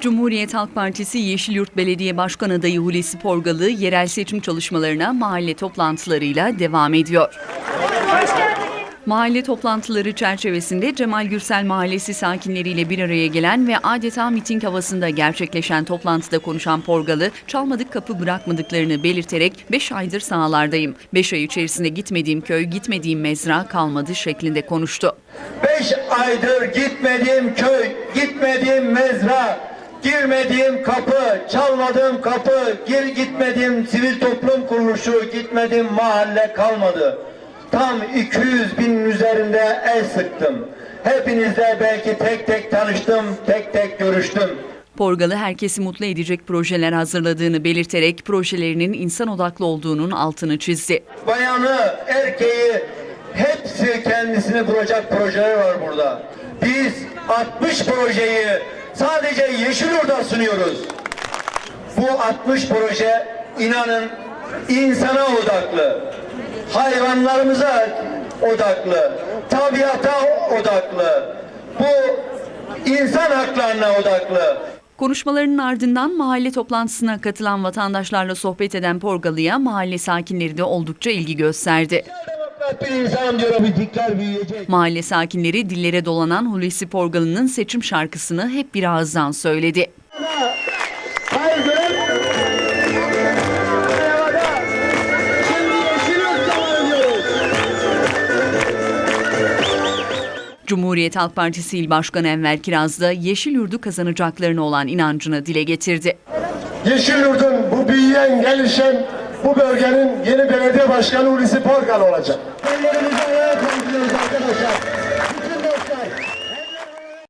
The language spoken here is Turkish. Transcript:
Cumhuriyet Halk Partisi Yeşilyurt Belediye Başkan Adayı Hulusi Porgalı yerel seçim çalışmalarına mahalle toplantılarıyla devam ediyor. Mahalle toplantıları çerçevesinde Cemal Gürsel Mahallesi sakinleriyle bir araya gelen ve adeta miting havasında gerçekleşen toplantıda konuşan Porgalı, çalmadık kapı bırakmadıklarını belirterek 5 aydır sahalardayım. 5 ay içerisinde gitmediğim köy, gitmediğim mezra kalmadı şeklinde konuştu. Beş aydır gitmediğim köy, gitmediğim girmediğim kapı, çalmadığım kapı, gir gitmediğim sivil toplum kuruluşu, gitmediğim mahalle kalmadı. Tam 200 binin üzerinde el sıktım. Hepinizle belki tek tek tanıştım, tek tek görüştüm. Porgalı herkesi mutlu edecek projeler hazırladığını belirterek projelerinin insan odaklı olduğunun altını çizdi. Bayanı, erkeği hepsi kendisini bulacak projeler var burada. Biz 60 projeyi sadece Yeşilyurt'a sunuyoruz. Bu 60 proje inanın insana odaklı, hayvanlarımıza odaklı, tabiata odaklı, bu insan haklarına odaklı. Konuşmalarının ardından mahalle toplantısına katılan vatandaşlarla sohbet eden Porgalı'ya mahalle sakinleri de oldukça ilgi gösterdi. Mahalle sakinleri dillere dolanan Hulusi Porgalı'nın seçim şarkısını hep bir ağızdan söyledi. Cumhuriyet Halk Partisi İl Başkanı Enver Kiraz da Yeşilyurt'u kazanacaklarına olan inancını dile getirdi. Yeşilyurt'un bu büyüyen, gelişen bu bölgenin yeni belediye başkanı Hulusi Porgal olacak.